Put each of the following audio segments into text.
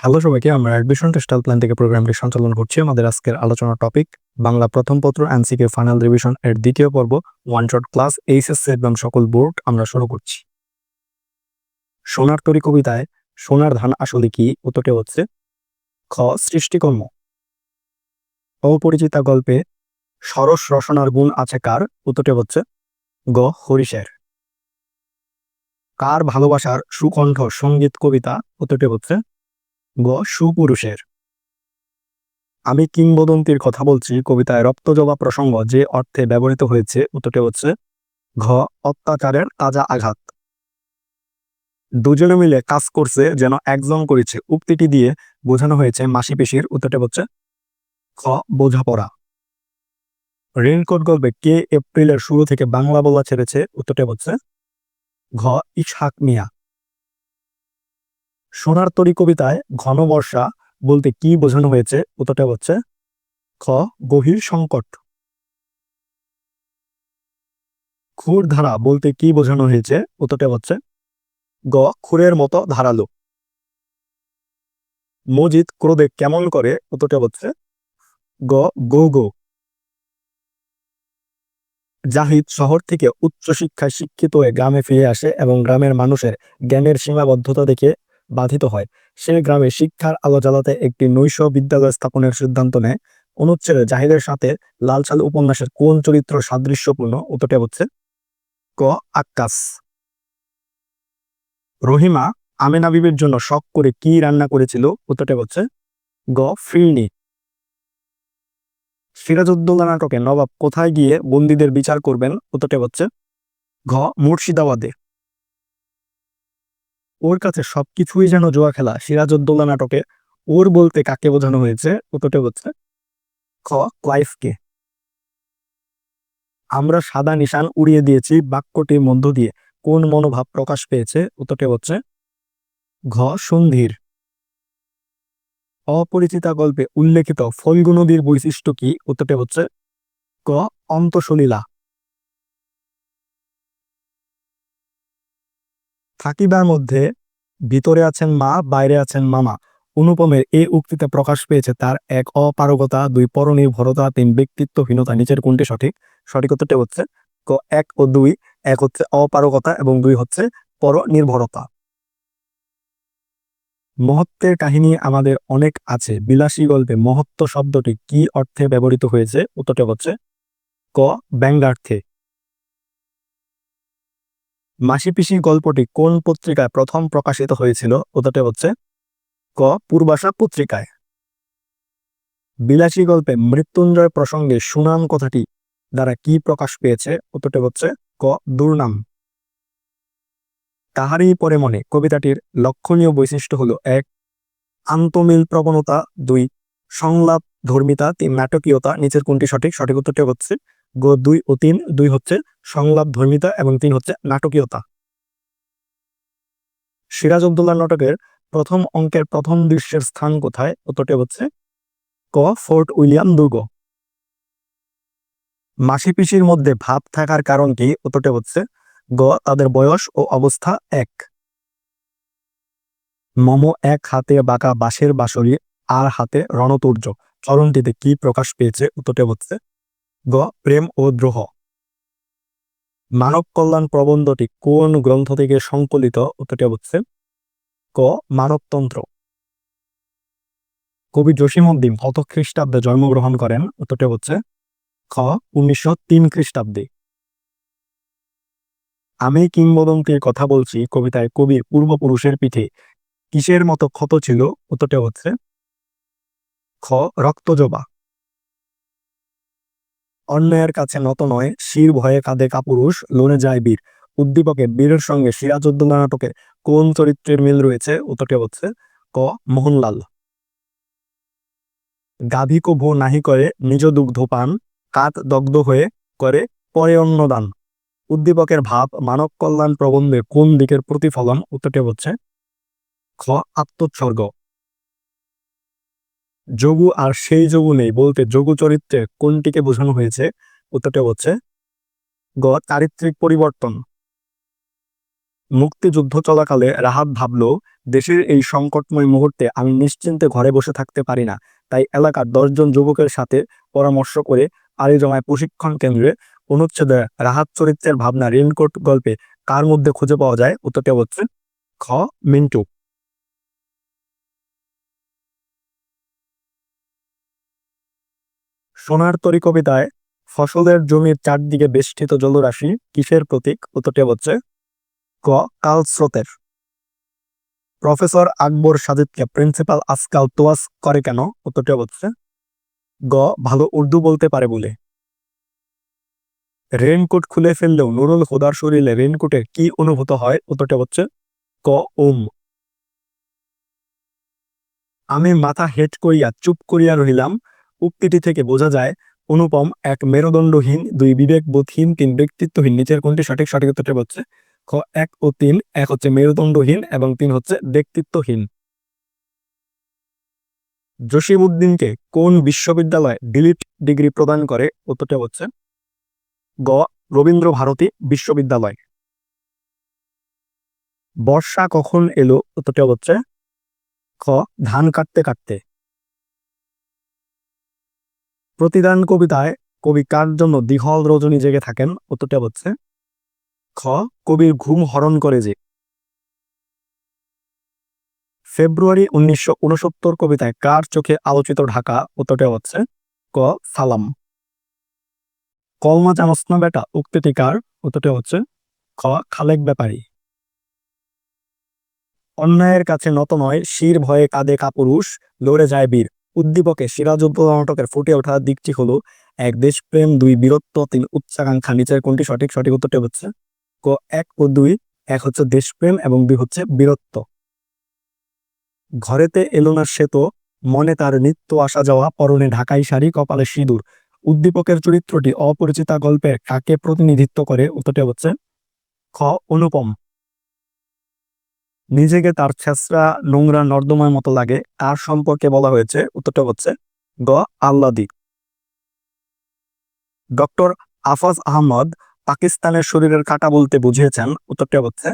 Hello সবাইকে, আমরা admission টেস্টাল plan থেকে প্রোগ্রামটি সঞ্চালন করছি। আমাদের আজকের আলোচনার টপিক বাংলা প্রথম পত্র এনসিকে ফাইনাল রিভিশন এর দ্বিতীয় পর্ব ওয়ান শট ক্লাস এইচএসসি এবং সকল বোর্ড আমরা শুরু করছি। সোনার তরী কবিতায়, সোনার ধান আসলে কি, উত্তরটি হচ্ছে, খ, সৃষ্টিকর্ম। অপরিচিতা গল্পে, সরস রসনার গুণ আছে কার, উত্তরটি হচ্ছে, গ, হরিশের। কার ভালোবাসার সুকণ্ঠ সংগীত কবিতা, উত্তরটি হচ্ছে গ, সুপুরুষের। আমি কিংবদন্তির কথা বলছি, কবিতায় রক্তজবা প্রসঙ্গ যে অর্থে ব্যবহৃত হয়েছে, উত্তরটি হচ্ছে, ঘ, অত্যাচারের তাজা আঘাত। দুজনে মিলে কাজ করছে যেন একজন করেছে। উক্তিটি দিয়ে বোঝানো হয়েছে মাসি পেশির উত্তরটি হচ্ছে খ বোঝাপড়া। রেনকোট গল্পে কে এপ্রিলের শুরু থেকে বাংলা বলা ছেড়েছে, উত্তরটি হচ্ছে, ঘ, ইসহাক মিয়া। সোনার তরী কবিতায় ঘন বর্ষা বলতে কি বোঝানো হয়েছে? উত্তরটা হচ্ছে খ, গভীর সংকট। খুর ধারা বলতে কি বোঝানো হয়েছে? উত্তরটা হচ্ছে গ, খুরের মতো ধারালো। মজিদ ক্রোধে কেমন করে? উত্তরটা হচ্ছে গ, গো গো। জাহিদ শহর থেকে উচ্চশিক্ষায় শিক্ষিত হয়ে গ্রামে ফিরে আসে এবং গ্রামের মানুষের জ্ঞানের সীমাবদ্ধতা দেখে বাধিত হয়। সে গ্রামে শিক্ষার আলো জ্বালাতে একটি নৈশ বিদ্যালয় স্থাপনের সিদ্ধান্ত নেয়। অনুচ্ছেদে জাহিদের সাথে লালসাল উপন্যাসের কোন চরিত্র সাদৃশ্যপূর্ণ উত্তরটা হচ্ছে? ক. আক্কাস। রহিমা আমেনা বিবির জন্য শখ করে কি রান্না করেছিল উত্তরটা হচ্ছে? গ. ফিরনি। সিরাজউদ্দৌলা নাটকে নবাব কোথায় গিয়ে বন্দীদের বিচার করবেন উত্তরটা হচ্ছে? ঘ. মুর্শিদাবাদে। ওর কাছে সবকিছুই যেন জোয়া খেলা, সিরাজউদ্দৌলা নাটকে ওর বলতে কাকে বোঝানো হয়েছে, উত্তরটা হচ্ছে খ ক্লাইফকে আমরা সাদা নিশান উড়িয়ে দিয়েছি বাক্যটির মধ্য দিয়ে, কোন মনোভাব প্রকাশ পেয়েছে, উত্তরটা হচ্ছে ঘ, সন্ধির। অপরিচিতা গল্পে উল্লেখিত ফল্গু নদীর বৈশিষ্ট্য কি, উত্তরটা হচ্ছে ক, অন্তসলীলা। থাকিবার মধ্যে ভিতরে আছেন মা, বাইরে আছেন মামা। অনুপমের এই উক্তিতে প্রকাশ পেয়েছে তার এক অপারগতা, দুই পরনির্ভরতা, তিন ব্যক্তিত্বহীনতা। নিচের কোনটি সঠিক? সঠিক উত্তরটি হচ্ছে ক, এক ও দুই। এক হচ্ছে অপারগতা এবং দুই হচ্ছে পরনির্ভরতা। মহত্বের কাহিনী আমাদের অনেক আছে। বিলাসী গল্পে মহত্ব শব্দটি কি অর্থে ব্যবহৃত হয়েছে? উত্তরটা হচ্ছে ক, ব্যঙ্গার্থে। মাসিপিসি গল্পটি কোন পত্রিকায় প্রথম প্রকাশিত হয়েছিল? উত্তরটা হচ্ছে ক. পূর্বাশা পত্রিকায়। বিলাসী গল্পে মৃত্যুঞ্জয় প্রসঙ্গে সুনাম কথাটি দ্বারা কি প্রকাশ পেয়েছে? উত্তরটা হচ্ছে ক. দুর্নাম। তাহারই পরে মনে কবিতাটির লক্ষণীয় বৈশিষ্ট্য হলো এক, আন্তমিল প্রবণতা, দুই সংলাপ ধর্মিতা তিন, নাটকীয়তা, নিচের কোনটি সঠিক? সঠিক উত্তরটি হচ্ছে গ, দুই ও তিন, দুই হচ্ছে সংলাপ ধর্মিতা এবং তিন হচ্ছে নাটকীয়তা। সিরাজ নাটকের প্রথম অঙ্কের প্রথম দৃশ্যের স্থান কোথায়? উত্তরটি হচ্ছে ক, ফোর্ট উইলিয়াম দুর্গ। মাসি পিসির মধ্যে ভাব থাকার কারণ কি? উত্তরটি হচ্ছে গ, তাদের বয়স ও অবস্থা এক। মম এক হাতে বাঁকা বাঁশের বাঁশরি, আর হাতে রণতুর্য। চরণটিতে কি প্রকাশ পেয়েছে? উত্তরটি হচ্ছে গ, প্রেম ও দ্রোহ। মানব কল্যাণ প্রবন্ধটি কোন গ্রন্থ থেকে সংকলিত উত্তরটি হচ্ছে ক, মানবতন্ত্র। কবি জসিমউদ্দিন কত খ্রিস্টাব্দে জন্মগ্রহণ করেন? উত্তরটি হচ্ছে খ, উনিশশো তিন খ্রিস্টাব্দে। আমি কিংবদন্তির কথা বলছি কবিতায় কবির পূর্বপুরুষের পিঠে। কিসের মতো ক্ষত ছিল? উত্তরটা হচ্ছে খ, রক্তজবা। অন্যায়ের কাছে নত নয়, শির ভয়ে কাঁদে কাপুরুষ, লোনে যায় বীর। উদ্দীপকে বীরের সঙ্গে সিরাজউদ্দৌলা নাটকে কোন চরিত্রের মিল রয়েছে উত্তরটি হচ্ছে ক. মোহনলাল। গাভী কভু নাহি করে নিজ দুগ্ধ পান, কাত দগ্ধ হয়ে করে পরে অন্নদান উদ্দীপকের ভাব মানব কল্যাণ প্রবন্ধে কোন দিকের প্রতিফলন উত্তরটি হচ্ছে খ. আত্মোৎসর্গ। যোগু আর সেই যোগু নেই, বলতে যোগু চরিত্রে কোনটিকে বোঝানো হয়েছে, উত্তরটা হচ্ছে গ, চারিত্রিক পরিবর্তন। মুক্তিযুদ্ধ চলাকালে রাহাত ভাবল, দেশের এই সংকটময় মুহূর্তে আমি নিশ্চিন্তে ঘরে বসে থাকতে পারি না, তাই এলাকার দশজন যুবকের সাথে পরামর্শ করে আরিজমায় প্রশিক্ষণ কেন্দ্রে অনুচ্ছেদে রাহাত চরিত্রের ভাবনা রেনকোট গল্পে কার মধ্যে খুঁজে পাওয়া যায়, উত্তরটি হচ্ছে খ, মিন্টু। সোনার তরি কবিতায় ফসলের জমির চারদিকে বেষ্টিত জলরাশি কিসের প্রতীক উত্তরটি হচ্ছে ক. কাল স্রোতের। প্রফেসর আকবর সাজিদকে প্রিন্সিপাল আজকাল তোয়াজ করে কেন? উত্তরটি হচ্ছে গ. ভালো উর্দু বলতে পারে বলে। রেনকোট খুলে ফেললেও নুরুল হুদার শরীরে রেনকোটের কি অনুভূত হয়? উত্তরটি হচ্ছে ক. ওম। আমি মাথা হেট করিয়া চুপ করিয়া রহিলাম উক্তিটি থেকে বোঝা যায়, অনুপম এক মেরুদণ্ডহীন, দুই বিবেকবোধহীন, তিন ব্যক্তিত্বহীন, নিচের কোনটি সঠিক সঠিক উত্তরটি হচ্ছে খ, এক ও তিন, এক হচ্ছে মেরুদণ্ডহীন এবং তিন হচ্ছে ব্যক্তিত্বহীন। জসিমউদ্দিনকে কোন বিশ্ববিদ্যালয় ডিলিট ডিগ্রি প্রদান করে, উত্তরটি হচ্ছে গ রবীন্দ্র ভারতী বিশ্ববিদ্যালয়। বর্ষা কখন এলো, উত্তরটি হচ্ছে খ, ধান কাটতে কাটতে। প্রতিদান কবিতায় কবি কার জন্য দিঘল রজনী জেগে থাকেন? উত্তরটা হচ্ছে, খ, কবির ঘুম হরণ করে যে। ফেব্রুয়ারি উনিশশো উনসত্তর কবিতায় কার চোখে আলোচিত ঢাকা? উত্তরটা হচ্ছে, ক, সালাম। কলমা জানস বেটা, উক্তিটি কার? উত্তরটা হচ্ছে, খ, খালেক ব্যাপারী। অন্যায়ের কাছে নত নয়, শির ভয়ে কাঁদে কাপুরুষ, লড়ে যায় বীর। উদ্দীপকে সিরাজউদ্দৌলা নাটকের ফুটে ওঠা দিকটি হলো, এক দেশপ্রেম, দুই বীরত্ব, তিন উচ্চাকাঙ্ক্ষা, নিচের কোনটি সঠিক সঠিক উত্তরটি হচ্ছে ক, এক ও দুই, এক হচ্ছে দেশপ্রেম এবং দুই হচ্ছে বীরত্ব। ঘরেতে এলো না সে তো, মনে তার নিত্য আসা যাওয়া, পরনে ঢাকাই শাড়ি, কপালে সিঁদুর। উদ্দীপকের চরিত্রটি অপরিচিতা গল্পের কাকে প্রতিনিধিত্ব করে, উত্তরটি হচ্ছে খ, অনুপম। নিজেকে তার ছেঁচড়া, নোংরা, নর্দমার মতো লাগে। তার সম্পর্কে বলা হয়েছে, উত্তরটা হচ্ছে গ, আল্লাদি। ডক্টর আফাজ আহমদ পাকিস্তানের শরীরের কাটা বলতে বুঝিয়েছেন, উত্তরটা হচ্ছে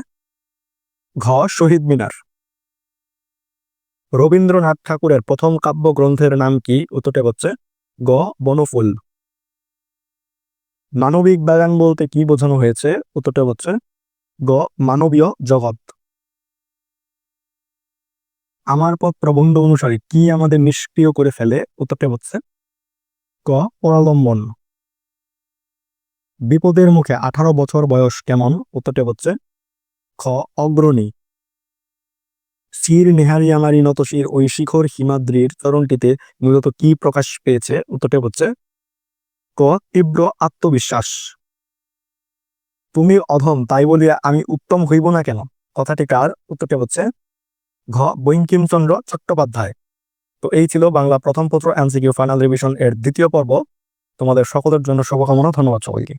ঘ, শহীদ মিনার। রবীন্দ্রনাথ ঠাকুরের প্রথম কাব্যগ্রন্থের নাম কি, উত্তরটা হচ্ছে গ, বনফুল। মানবিক বাগান বলতে কি বোঝানো হয়েছে, উত্তরটা হচ্ছে গ, মানবীয় জগৎ। আমার পথ প্রবন্ধ অনুসারে কি আমাদের নিষ্ক্রিয় করে ফেলে? উত্তরটা হচ্ছে ক পরালম্বন বিপদের মুখে আঠারো বছর বয়স কেমন? উত্তরটা হচ্ছে খ, অগ্রণী। শির নেহারি আমারি নত শির, ওই শিখর হিমাদ্রির চরণটিতে মূলত কি প্রকাশ পেয়েছে? উত্তরটা হচ্ছে ক, তীব্র আত্মবিশ্বাস। তুমি অধম, তাই বলিয়া আমি উত্তম হইব না কেন? কথাটি কার? উত্তরটা হচ্ছে ঘ. বঙ্কিমচন্দ্র চট্টোপাধ্যায়। তো এই ছিল বাংলা প্রথম পত্র এনসিকিউ ফাইনাল রিভিশন এর দ্বিতীয় পর্ব। তোমাদের সকলের জন্য শুভকামনা, ধন্যবাদ সবাইকে।